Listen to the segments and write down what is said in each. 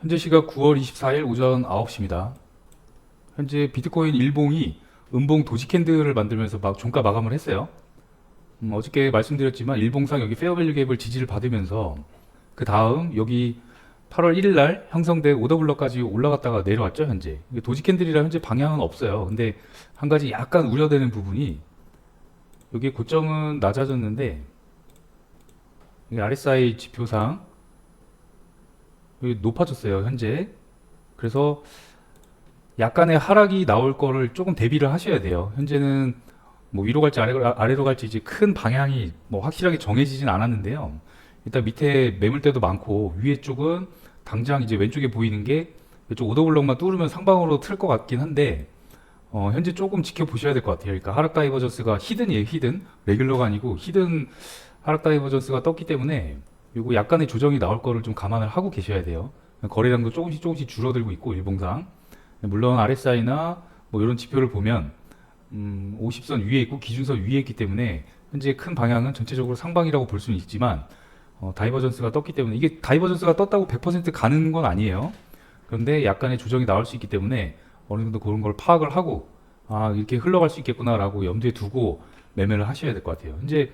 현재 시각 9월 24일 오전 9시입니다. 현재 비트코인 일봉이 음봉 도지 캔들을 만들면서 막 종가 마감을 했어요. 음, 어저께 말씀드렸지만 일봉상 여기 페어밸류 갭을 지지를 받으면서 그 다음 여기 8월 1일 날 형성된 오더블럭까지 올라갔다가 내려왔죠 현재 도지 캔들이라 현재 방향은 없어요 근데 한 가지 약간 우려되는 부분이 여기 고점은 낮아졌는데 이 RSI 지표상 높아졌어요 현재 그래서 약간의 하락이 나올 거를 조금 대비를 하셔야 돼요 현재는 뭐 위로 갈지 아래로, 아래로 갈지 이제 큰 방향이 뭐 확실하게 정해지진 않았는데요 일단 밑에 매물대도 많고 위에 쪽은 당장 이제 왼쪽에 보이는 게 이쪽 오더블럭만 뚫으면 상방으로 틀 것 같긴 한데 어, 현재 조금 지켜보셔야 될 것 같아요. 그러니까 하락 다이버전스가 히든이에요, 히든. 레귤러가 아니고 히든 하락 다이버전스가 떴기 때문에 요거 약간의 조정이 나올 거를 좀 감안을 하고 계셔야 돼요. 거래량도 조금씩 조금씩 줄어들고 있고 일봉상. 물론 RSI나 뭐 이런 지표를 보면 음, 50선 위에 있고 기준선 위에 있기 때문에 현재 큰 방향은 전체적으로 상방이라고 볼 수는 있지만 어, 다이버전스가 떴기 때문에 이게 다이버전스가 떴다고 100% 가는 건 아니에요. 그런데 약간의 조정이 나올 수 있기 때문에 어느 정도 그런 걸 파악을 하고 아 이렇게 흘러갈 수 있겠구나라고 염두에 두고 매매를 하셔야 될 것 같아요. 현재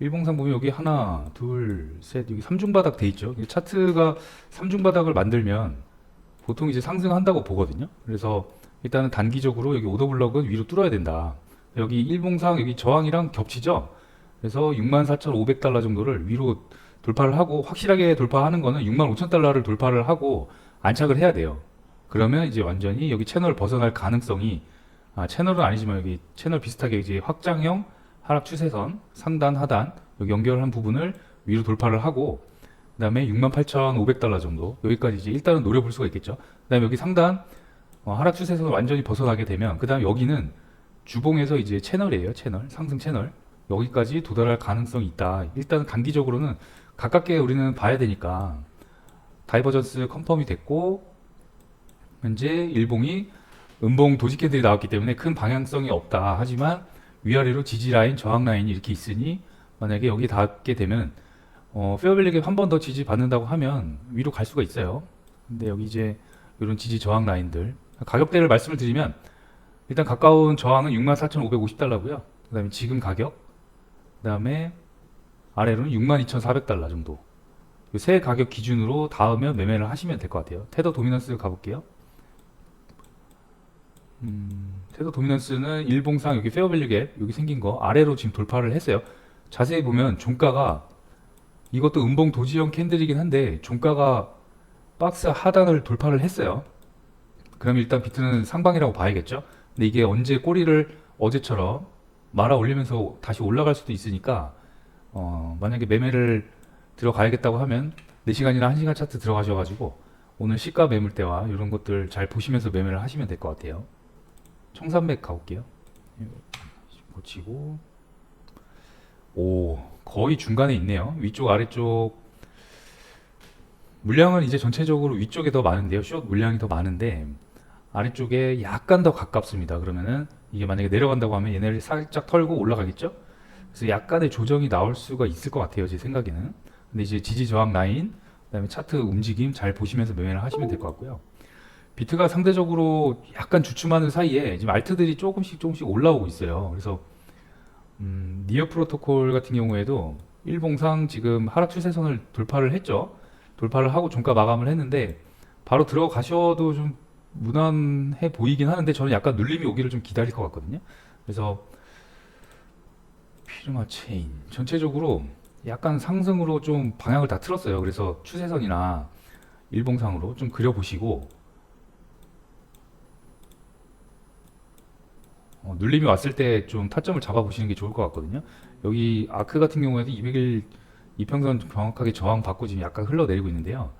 일봉상 보면 여기 하나, 둘, 셋 여기 삼중 바닥 돼 있죠. 이 차트가 삼중 바닥을 만들면 보통 이제 상승한다고 보거든요. 그래서 일단은 단기적으로 여기 오더블럭은 위로 뚫어야 된다. 여기 일봉상 여기 저항이랑 겹치죠. 그래서 64,500달러 정도를 위로 돌파를 하고 확실하게 돌파하는 거는 65,000달러를 돌파를 하고 안착을 해야 돼요. 그러면 이제 완전히 여기 채널 벗어날 가능성이 아, 채널은 아니지만 여기 채널 비슷하게 이제 확장형 하락 추세선 상단 하단 여기 연결한 부분을 위로 돌파를 하고 그 다음에 68,500달러 정도 여기까지 이제 일단은 노려볼 수가 있겠죠. 그 다음에 여기 상단 어, 하락 추세선 완전히 벗어나게 되면 그 다음 여기는 주봉에서 이제 채널이에요. 채널 상승 채널 여기까지 도달할 가능성이 있다. 일단 단기적으로는 가깝게 우리는 봐야 되니까 다이버전스 컨펌이 됐고 현재 일봉이 음봉 도지캔들이 나왔기 때문에 큰 방향성이 없다. 하지만 위아래로 지지 라인, 저항 라인이 이렇게 있으니 만약에 여기 닿게 되면 어, 페어밸리게 한번 더 지지 받는다고 하면 위로 갈 수가 있어요. 근데 여기 이제 이런 지지 저항 라인들 가격대를 말씀을 드리면 일단 가까운 저항은 64,550달러고요. 그다음에 지금 가격, 그다음에 아래로는 62,400달러 정도. 이세 가격 기준으로 닿으면 매매를 하시면 될 것 같아요. 테더 도미넌스 가볼게요. 음, 테더 도미넌스는 일봉상 여기 페어밸류 갭 여기 생긴 거 아래로 지금 돌파를 했어요. 자세히 보면 종가가 이것도 음봉 도지형 캔들이긴 한데 종가가 박스 하단을 돌파를 했어요. 그럼 일단 비트는 상방이라고 봐야겠죠. 근데 이게 언제 꼬리를 어제처럼 말아 올리면서 다시 올라갈 수도 있으니까 어, 만약에 매매를 들어가야겠다고 하면 4시간이나 1시간 차트 들어가셔가지고 오늘 시가 매물대와 이런 것들 잘 보시면서 매매를 하시면 될 것 같아요. 청산맥 가볼게요. 고치고 오 거의 중간에 있네요. 위쪽 아래쪽 물량은 이제 전체적으로 위쪽에 더 많은데요. 숏 물량이 더 많은데 아래쪽에 약간 더 가깝습니다. 그러면은 이게 만약에 내려간다고 하면 얘네를 살짝 털고 올라가겠죠? 그래서 약간의 조정이 나올 수가 있을 것 같아요. 제 생각에는. 근데 이제 지지 저항 라인, 그다음에 차트 움직임 잘 보시면서 매매를 하시면 될 것 같고요. 비트가 상대적으로 약간 주춤하는 사이에 지금 알트들이 조금씩 조금씩 올라오고 있어요. 그래서 음, 니어 프로토콜 같은 경우에도 일봉상 지금 하락 추세선을 돌파를 했죠. 돌파를 하고 종가 마감을 했는데 바로 들어가셔도 좀 무난해 보이긴 하는데 저는 약간 눌림이 오기를 좀 기다릴 것 같거든요. 그래서 피르마 체인 전체적으로 약간 상승으로 좀 방향을 다 틀었어요. 그래서 추세선이나 일봉상으로 좀 그려보시고 어, 눌림이 왔을 때 좀 타점을 잡아보시는 게 좋을 것 같거든요. 여기 아크 같은 경우에도 200일 이평선 정확하게 저항 받고 지금 약간 흘러내리고 있는데요.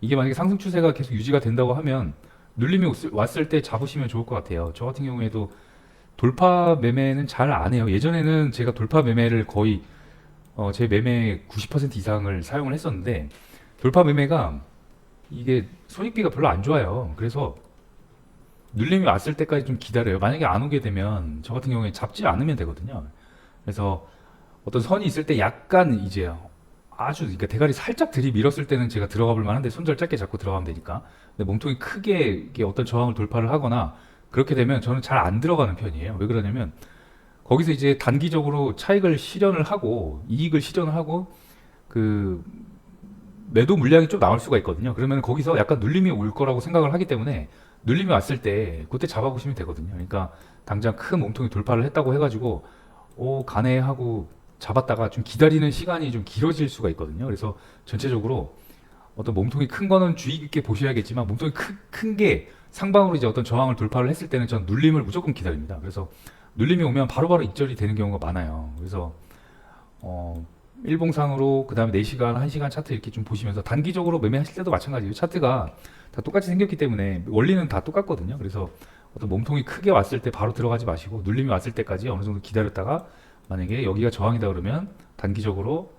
이게 만약에 상승 추세가 계속 유지가 된다고 하면 눌림이 왔을- 왔을 때 잡으시면 좋을 것 같아요. 저 같은 경우에도 돌파 매매는 잘 안 해요. 예전에는 제가 돌파 매매를 거의 어, 제 매매 90% 이상을 사용을 했었는데 돌파 매매가 이게 손익비가 별로 안 좋아요. 그래서 눌림이 왔을 때까지 좀 기다려요. 만약에 안 오게 되면 저 같은 경우에 잡지 않으면 되거든요. 그래서 어떤 선이 있을 때 약간 이제 아주 그러니까 대가리 살짝 들이밀었을 때는 제가 들어가 볼 만한데 손절 짧게 잡고 들어가면 되니까. 근데 몸통이 크게 어떤 저항을 돌파를 하거나 그렇게 되면 저는 잘 안 들어가는 편이에요. 왜 그러냐면 거기서 이제 단기적으로 차익을 실현을 하고 이익을 실현을 하고 그 매도 물량이 좀 나올 수가 있거든요. 그러면 거기서 약간 눌림이 올 거라고 생각을 하기 때문에 눌림이 왔을 때 그때 잡아보시면 되거든요. 그러니까 당장 큰 몸통이 돌파를 했다고 해가지고 오 가네 하고 잡았다가 좀 기다리는 시간이 좀 길어질 수가 있거든요. 그래서 전체적으로 어떤 몸통이 큰 거는 주의 깊게 보셔야겠지만 몸통이 큰 게 상방으로 이제 어떤 저항을 돌파를 했을 때는 전 눌림을 무조건 기다립니다. 그래서 눌림이 오면 바로바로 익절이 되는 경우가 많아요. 그래서 어 일봉상으로 그다음에 4시간, 1시간 차트 이렇게 좀 보시면서 단기적으로 매매하실 때도 마찬가지예요. 차트가 다 똑같이 생겼기 때문에 원리는 다 똑같거든요. 그래서 어떤 몸통이 크게 왔을 때 바로 들어가지 마시고 눌림이 왔을 때까지 어느 정도 기다렸다가 만약에 여기가 저항이다 그러면 단기적으로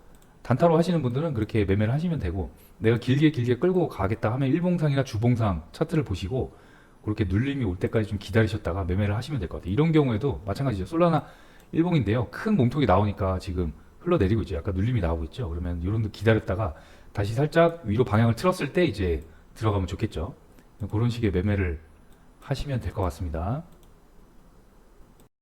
단타로 하시는 분들은 그렇게 매매를 하시면 되고 내가 길게 길게 끌고 가겠다 하면 일봉상이나 주봉상 차트를 보시고 그렇게 눌림이 올 때까지 좀 기다리셨다가 매매를 하시면 될 것 같아요. 이런 경우에도 마찬가지죠. 솔라나 일봉인데요. 큰 몸통이 나오니까 지금 흘러내리고 있죠. 약간 눌림이 나오고 있죠. 그러면 이런 데 기다렸다가 다시 살짝 위로 방향을 틀었을 때 이제 들어가면 좋겠죠. 그런 식의 매매를 하시면 될 것 같습니다.